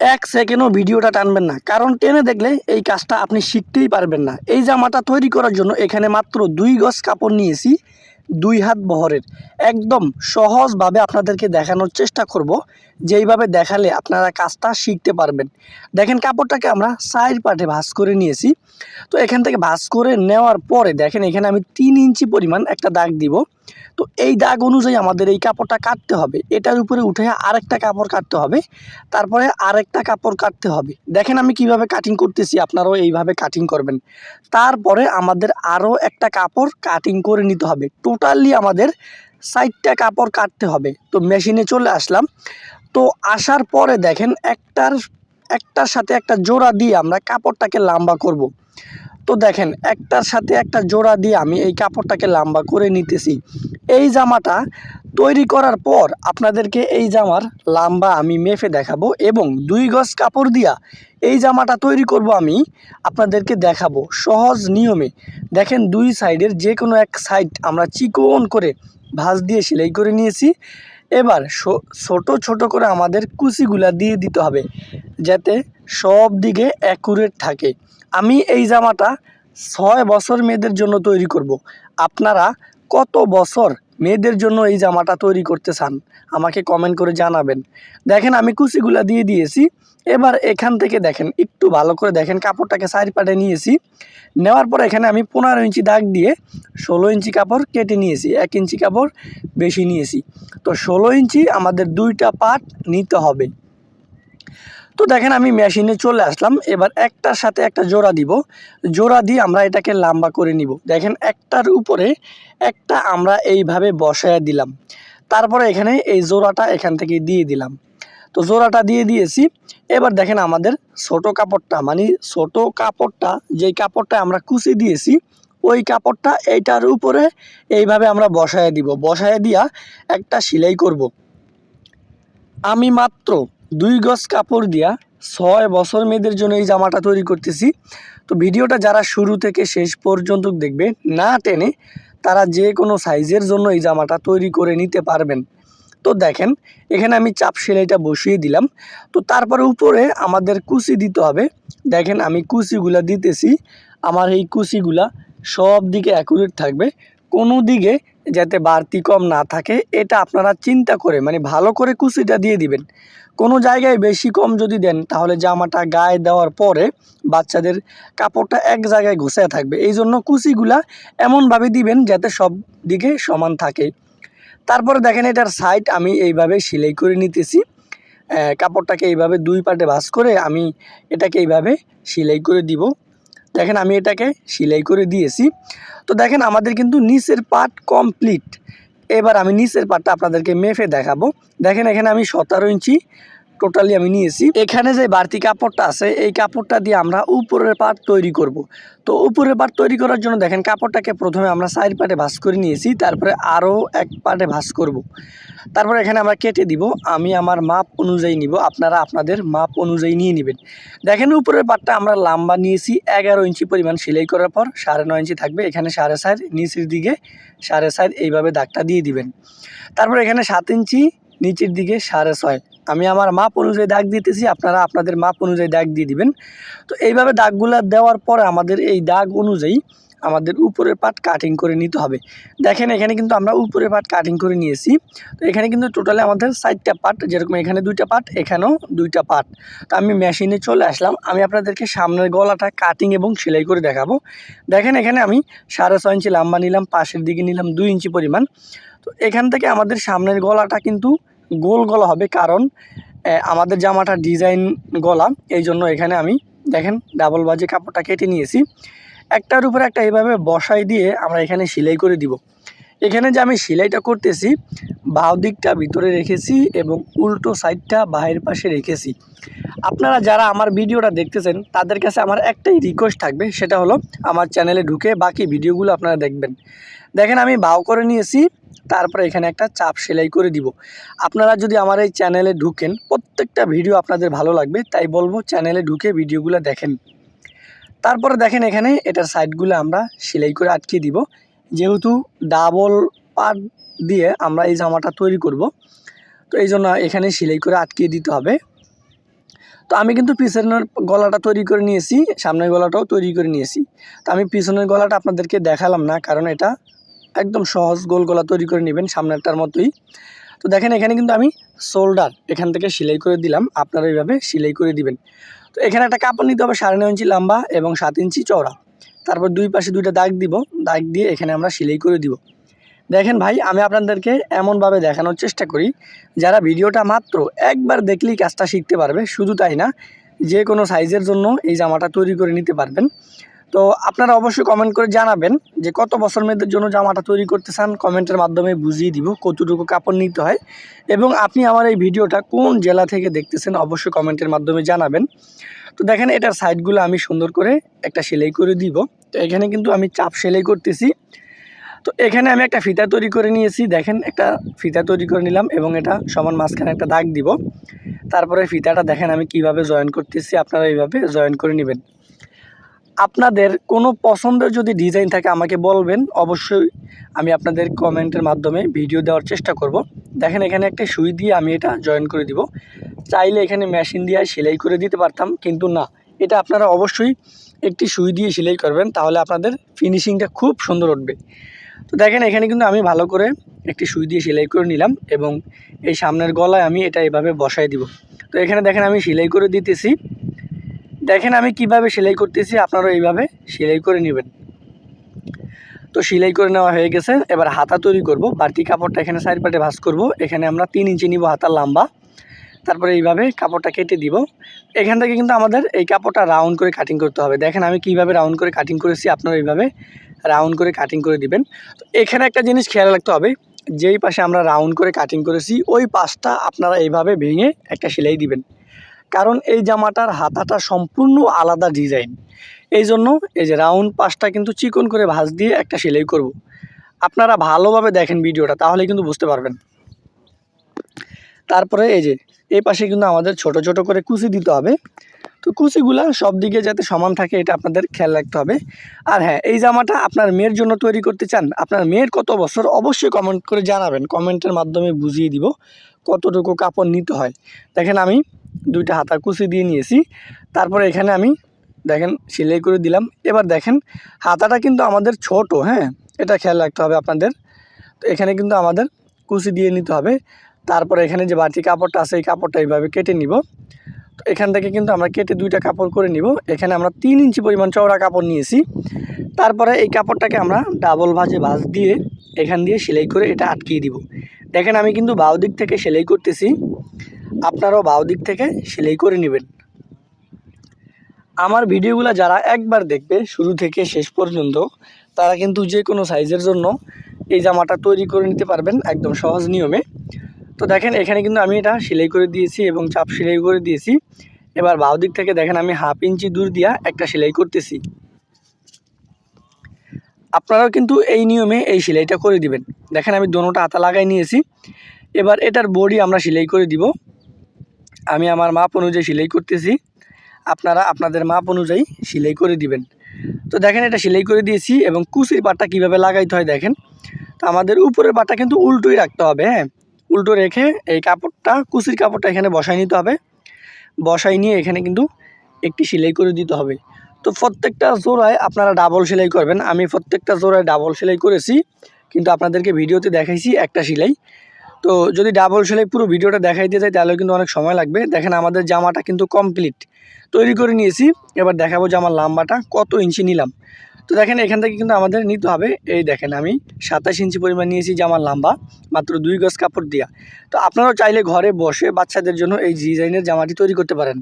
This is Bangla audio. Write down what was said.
এক সেকেন্ডও ভিডিওটা টানবেন না। কারণ টেনে দেখলে এই কাজটা আপনি শিখতেই পারবেন না। এই জামাটা তৈরি করার জন্য এখানে মাত্র দুই গজ কাপড় নিয়েছি, দুই হাত বহরের। একদম সহজভাবে আপনাদেরকে দেখানোর চেষ্টা করব। যেইভাবে দেখালে আপনারা কাজটা শিখতে পারবেন। দেখেন কাপড়টাকে আমরা সাইড পাটে ভাঁজ করে নিয়েছি। তো এখান থেকে ভাঁজ করে নেওয়ার পরে দেখেন এখানে আমি তিন ইঞ্চি পরিমাণ একটা দাগ দিব। তো এই দাগ অনুযায়ী আমাদের এই কাপড়টা কাটতে হবে। এটার উপরে উঠে আরেকটা কাপড় কাটতে হবে। তারপরে আরেকটা কাপড় কাটতে হবে। দেখেন আমি কীভাবে কাটিং করতেছি, আপনারাও এইভাবে কাটিং করবেন। তারপরে আমাদের আরও একটা কাপড় কাটিং করে নিতে হবে। টোটালি আমাদের সাইডটা কাপড় কাটতে হবে তো মেশিনে চলে আসলাম তো আসার পরে দেখেন একটার একটার সাথে একটা জোড়া দিয়ে আমরা কাপড়টাকে লম্বা করব। তো দেখেন, একটার সাথে একটা জোড়া দিয়ে আমি এই কাপড়টাকে লম্বা করে নিতেছি। এই জামাটা তৈরি করার পর আপনাদেরকে এই জামার লাম্বা আমি মেফে দেখাবো এবং দুই গজ কাপড় দিয়া এই জামাটা তৈরি করব আমি আপনাদেরকে দেখাবো সহজ নিয়মে। দেখেন, দুই সাইডের যে কোনো এক সাইড আমরা চিকন করে ভাঁজ দিয়ে সেলাই করে নিয়েছি। এবার ছোট ছোট করে আমাদের কুচিগুলা দিয়ে দিতে হবে, যাতে সব দিকে অ্যাকুরেট থাকে। আমি এই জামাটা ছয় বছর মেয়েদের জন্য তৈরি করব। আপনারা কত বছর মেয়েদের জন্য এই জামাটা তৈরি করতে চান? আমাকে কমেন্ট করে জানাবেন। দেখেন, আমি কুচিগুলা দিয়ে দিয়েছি। এবার এখান থেকে দেখেন, একটু ভালো করে দেখেন, কাপড়টাকে সাইড পাটে নিয়েছি। নেওয়ার পর এখানে আমি পনেরো ইঞ্চি দাগ দিয়ে ষোলো ইঞ্চি কাপড় কেটে নিয়েছি, এক ইঞ্চি কাপড় বেশি নিয়েছি। তো ষোলো ইঞ্চি আমাদের দুইটা পার্ট নিতে হবে। তো দেখেন আমি মেশিনে চলে আসলাম। এবার একটার সাথে একটা জোড়া দিব। জোড়া দিয়ে আমরা এটাকে লম্বা করে নিব। দেখেন একটার উপরে একটা আমরা এইভাবে বসায় দিলাম। তারপরে এখানে এই জোড়াটা এখান থেকে দিয়ে দিলাম। তো জোড়াটা দিয়ে দিয়েছি। এবার দেখেন আমাদের ছোট কাপড়টা মানে ছোট কাপড়টা, যেই কাপড়টা আমরা কুচি দিয়েছি, ওই কাপড়টা এইটার উপরে এইভাবে আমরা বসায় দিব। বসায় দিয়া একটা সেলাই করব। আমি মাত্র দুই গজ কাপড় দিয়া ছয় বছর মেয়েদের জন্য এই জামাটা তৈরি করতেছি। তো ভিডিওটা যারা শুরু থেকে শেষ পর্যন্ত দেখবে, না টেনে তারা যে কোনো সাইজের জন্য এই জামাটা তৈরি করে নিতে পারবেন। তো দেখেন, এখানে আমি চাপ সেলাইটা বসিয়ে দিলাম। তো তারপরে উপরে আমাদের কুচি দিতে হবে। দেখেন আমি কুচিগুলা দিতেছি। আমার এই কুচিগুলা সব দিকে অ্যাকুরেট থাকবে। কোনো দিকে যাতে বাড়তি কম না থাকে, এটা আপনারা চিন্তা করে মানে ভালো করে কুচিটা দিয়ে দিবেন। কোনো জায়গায় বেশি কম যদি দেন, তাহলে জামাটা গায়ে দেওয়ার পরে বাচ্চাদের কাপড়টা এক জায়গায় ঘুষে থাকবে। এই জন্য কুচিগুলা এমনভাবে দিবেন যাতে সব দিকে সমান থাকে। তারপরে দেখেন এটার সাইড আমি এইভাবে সেলাই করে নিতেছি। কাপড়টাকে এইভাবে দুই পাটে ভাঁজ করে আমি এটাকে এইভাবে সেলাই করে দিব। দেখেন আমি এটাকে সেলাই করে দিয়েছি। তো দেখেন আমাদের কিন্তু নিচের পার্ট কমপ্লিট এবার আমি নিচের পার্টটা আপনাদেরকে মেফে দেখাবো। দেখেন এখানে আমি সতেরো ইঞ্চি টোটালি আমি নিয়েছি। এখানে যে বাড়তি কাপড়টা আছে, এই কাপড়টা দিয়ে আমরা উপরের পার্ট তৈরি করব। তো উপরের পার্ট তৈরি করার জন্য দেখেন কাপড়টাকে প্রথমে আমরা সাইড পার্টে ভাঁজ করে নিয়েছি, তারপরে আরও এক পাটে ভাঁজ করব। তারপরে এখানে আমরা কেটে দিব, আমি আমার মাপ অনুযায়ী নিব, আপনারা আপনাদের মাপ অনুযায়ী নিয়ে নেবেন। দেখেন উপরের পাটটা আমরা লাম্বা নিয়েছি, এগারো ইঞ্চি পরিমাণ সেলাই করার পর সাড়ে নয় ইঞ্চি থাকবে, এখানে সাড়ে চার, নিচের দিকে সাড়ে চার, এইভাবে দাগটা দিয়ে দিবেন। তারপর এখানে সাত ইঞ্চি, নিচের দিকে সাড়ে ছয়। আমি আমার মাপ অনুযায়ী দাগ দিতেছি, আপনারা আপনাদের মাপ অনুযায়ী দাগ দিয়ে দিবেন। তো এইভাবে দাগগুলো দেওয়ার পরে আমাদের এই দাগ অনুযায়ী আমাদের উপরের পাট কাটিং করে নিতে হবে। দেখেন এখানে কিন্তু আমরা উপরের পাট কাটিং করে নিয়েছি। তো এখানে কিন্তু টোটালি আমাদের চারটা পার্ট যেরকম এখানে দুইটা পার্ট এখানেও দুইটা পার্ট তো আমি মেশিনে চলে আসলাম। আমি আপনাদেরকে সামনের গলাটা কাটিং এবং সেলাই করে দেখাবো। দেখেন এখানে আমি সাড়ে ছয় ইঞ্চি লম্বা নিলাম, পাশের দিকে নিলাম দুই ইঞ্চি পরিমাণ। তো এখান থেকে আমাদের সামনের গলাটা কিন্তু গোল গলা হবে কারণ আমাদের জামাটা ডিজাইন গলা, এই জন্য এখানে আমি, দেখেন ডাবল বাজে কাপড়টা কেটে নিয়েছি। একটার উপরে একটা এভাবে বসাই দিয়ে আমরা এখানে সেলাই করে দিব। এখানে যে আমি সেলাইটা করতেছি বাউ দিকটা ভিতরে রেখেছি এবং উল্টো সাইডটা বাহির পাশে রেখেছি। আপনারা যারা আমার ভিডিওটা দেখতেছেন, তাদের কাছে আমার একটাই রিকোয়েস্ট থাকবে, সেটা হলো আমার চ্যানেলে ঢুকে বাকি ভিডিওগুলো আপনারা দেখবেন। দেখেন, আমি বাউ করে নিয়েছি, তারপরে এখানে একটা চাপ সেলাই করে দিব। আপনারা যদি আমার এই চ্যানেলে ঢুকেন, প্রত্যেকটা ভিডিও আপনাদের ভালো লাগবে, তাই বলব চ্যানেলে ঢুকে ভিডিওগুলো দেখেন। তারপরে দেখেন, এখানে এটার সাইডগুলো আমরা সেলাই করে আটকে দিব। যেহেতু ডাবল পার্ট দিয়ে আমরা এই জামাটা তৈরি করব। তো এই জন্য এখানে সেলাই করে আটকে দিতে হবে। তো আমি কিন্তু পিছনের গলাটা তৈরি করে নিয়েছি, সামনের গলাটাও তৈরি করে নিয়েছি। তো আমি পিছনের গলাটা আপনাদেরকে দেখালাম না, কারণ এটা একদম সহজ গোল গলা তৈরি করে নেবেন সামনেরটার মতোই। তো দেখেন, এখানে কিন্তু আমি শোল্ডার এখান থেকে সেলাই করে দিলাম, আপনারা এইভাবে সেলাই করে দিবেন। তো এখানে একটা কাপড় নিতে হবে, সাড়ে নয় ইঞ্চি লম্বা এবং সাত ইঞ্চি চওড়া। তারপর দুই পাশে দুইটা দাগ দিব, দাগ দিয়ে এখানে আমরা সেলাই করে দিব। দেখেন ভাই, আমি আপনাদেরকে এমনভাবে দেখানোর চেষ্টা করি, যারা ভিডিওটা মাত্র একবার দেখলেই কাজটা শিখতে পারবে, শুধু তাই না, যে কোনো সাইজের জন্য এই জামাটা তৈরি করে নিতে পারবেন। তো আপনারা অবশ্যই কমেন্ট করে জানাবেন যে কত বছর মেয়েদের জন্য জামাটা তৈরি করতে চান কমেন্টের মাধ্যমে বুঝিয়ে দিব কতটুকু কাপড় নিতে হয়। এবং আপনি আমার এই ভিডিওটা কোন জেলা থেকে দেখতেছেন অবশ্যই কমেন্টের মাধ্যমে জানাবেন। তো দেখেন, এটার সাইডগুলো আমি সুন্দর করে একটা সেলাই করে দিব। তো এখানে কিন্তু আমি চাপ সেলাই করতেছি। তো এখানে আমি একটা ফিতা তৈরি করে নিয়েছি। দেখেন, একটা ফিতা তৈরি করে নিলাম এবং এটা সমান মাঝখানে একটা দাগ দিব। তারপরে ফিতাটা দেখেন আমি কীভাবে জয়েন করতেছি, আপনারা এইভাবে জয়েন করে নেবেন। আপনাদের কোনো পছন্দের যদি ডিজাইন থাকে আমাকে বলবেন, অবশ্যই আমি আপনাদের কমেন্টের মাধ্যমে ভিডিও দেওয়ার চেষ্টা করব। দেখেন, এখানে একটা সুই দিয়ে আমি এটা জয়েন করে দিব। চাইলে এখানে মেশিন দিয়ে সেলাই করে দিতে পারতাম, কিন্তু না। এটা আপনারা অবশ্যই একটি সুই দিয়ে সেলাই করবেন, তাহলে আপনাদের ফিনিশিংটা খুব সুন্দর উঠবে। তো দেখেন, এখানে কিন্তু আমি ভালো করে একটি সুই দিয়ে সেলাই করে নিলাম এবং এই সামনের গলায় আমি এটা এভাবে বসাই দিব। তো এখানে দেখেন, আমি সেলাই করে দিতেছি। দেখেন, আমি কীভাবে সেলাই করতেছি, আপনারা এইভাবে সেলাই করে নেবেন। তো সেলাই করে নেওয়া হয়ে গেছে। এবার হাতা তৈরি করব। বাড়তি কাপড়টা এখানে সাইড পাটে ভাঁজ করব। এখানে আমরা তিন ইঞ্চি নিব হাতার লম্বা। তারপরে এইভাবে কাপড়টা কেটে দিব। এখান থেকে কিন্তু আমাদের এই কাপড়টা রাউন্ড করে কাটিং করতে হবে। দেখেন আমি কীভাবে রাউন্ড করে কাটিং করেছি, আপনারা এইভাবে রাউন্ড করে কাটিং করে দিবেন। তো এখানে একটা জিনিস খেয়াল রাখতে হবে, যেই পাশে আমরা রাউন্ড করে কাটিং করেছি, ওই পাশটা আপনারা এইভাবে ভেঙে একটা সেলাই দিবেন। কারণ এই জামাটার হাতাটা সম্পূর্ণ আলাদা ডিজাইন এই জন্য এই যে রাউন্ড পাশটা কিন্তু চিকন করে ভাঁজ দিয়ে একটা সেলাই করব। আপনারা ভালোভাবে দেখেন ভিডিওটা, তাহলে কিন্তু বুঝতে পারবেন। তারপরে এই যে এই পাশে কিন্তু আমাদের ছোট ছোট করে কুচি দিতে হবে। তো কুচিগুলা সব দিকে যাতে সমান থাকে, এটা আপনাদের খেয়াল রাখতে হবে। আর হ্যাঁ এই জামাটা আপনার মেয়ের জন্য তৈরি করতে চান, আপনার মেয়ের কত বছর অবশ্যই কমেন্ট করে জানাবেন। কমেন্টের মাধ্যমে বুঝিয়ে দিব কতটুকু কাপড় নিতে হয়। দেখেন আমি দুইটা হাতা কুচি দিয়ে নিয়েছি। তারপরে এখানে আমি দেখেন সেলাই করে দিলাম। এবার দেখেন হাতাটা কিন্তু আমাদের ছোট হ্যাঁ এটা খেয়াল রাখতে হবে আপনাদের। তো এখানে কিন্তু আমাদের কুচি দিয়ে নিতে হবে। তারপরে এখানে যে বাড়তি কাপড়টা আছে, এই কাপড়টা এইভাবে কেটে নিব। তো এখান থেকে কিন্তু আমরা কেটে দুইটা কাপড় করে নিব। এখানে আমরা তিন ইঞ্চি পরিমাণ চওড়া কাপড় নিয়েছি। তারপরে এই কাপড়টাকে আমরা ডাবল ভাজে ভাজ দিয়ে এখান দিয়ে সেলাই করে এটা আটকিয়ে দিব। দেখেন, আমি কিন্তু বাউ দিক থেকে সেলাই করতেছি। আপনারাও বাউ দিক থেকে সেলাই করে নেবেন। আমার ভিডিওগুলো যারা একবার দেখবে, শুরু থেকে শেষ পর্যন্ত, তারা কিন্তু যে কোনো সাইজের জন্য এই জামাটা তৈরি করে নিতে পারবেন একদম সহজ নিয়মে। তো দেখেন, এখানে কিন্তু আমি এটা সেলাই করে দিয়েছি এবং চাপ সেলাই করে দিয়েছি। এবার বাউ দিক থেকে দেখেন, আমি হাফ ইঞ্চি দূর দিয়া একটা সেলাই করতেছি। আপনারাও কিন্তু এই নিয়মে এই সেলাইটা করে দিবেন। দেখেন, আমি দোনোটা হাতা লাগাই নিয়েছি। এবার এটার বডি আমরা সেলাই করে দিব। আমি আমার মাপ অনুযায়ী সেলাই করতেছি। আপনারা আপনাদের মাপ অনুযায়ী সেলাই করে দিবেন। তো দেখেন, এটা সেলাই করে দিয়েছি এবং কুচির পাটটা কীভাবে লাগাইতে হয় দেখেন। তো আমাদের উপরের পাটটা কিন্তু উল্টোই রাখতে হবে হ্যাঁ? উল্টো রেখে এই কাপড়টা কুচির কাপড়টা এখানে বসাই নিতে হবে। বসাই নিয়ে এখানে কিন্তু একটি সেলাই করে দিতে হবে। তো প্রত্যেকটা জোড়ায় আপনারা ডাবল সেলাই করবেন। আমি প্রত্যেকটা জোড়ায় ডাবল সেলাই করেছি, কিন্তু আপনাদেরকে ভিডিওতে দেখাইছি একটা সেলাই। তো যদি ডাবল সেলাই পুরো ভিডিওটা দেখাইতে যাই তাহলে কিন্তু অনেক সময় লাগবে। দেখেন আমাদের জামাটা কিন্তু কমপ্লিট তৈরি করে নিয়েছি, এবার দেখাবো যে আমার লাম্বাটা কত ইঞ্চি নিলাম। তো দেখেন, এখান থেকে কিন্তু আমাদের নিতে হবে। এই দেখেন, আমি সাতাশ ইঞ্চি পরিমাণ নিয়েছি জামার লম্বা, মাত্র দুই গজ কাপড় দিয়া। তো আপনারাও চাইলে ঘরে বসে বাচ্চাদের জন্য এই ডিজাইনের জামাটি তৈরি করতে পারেন।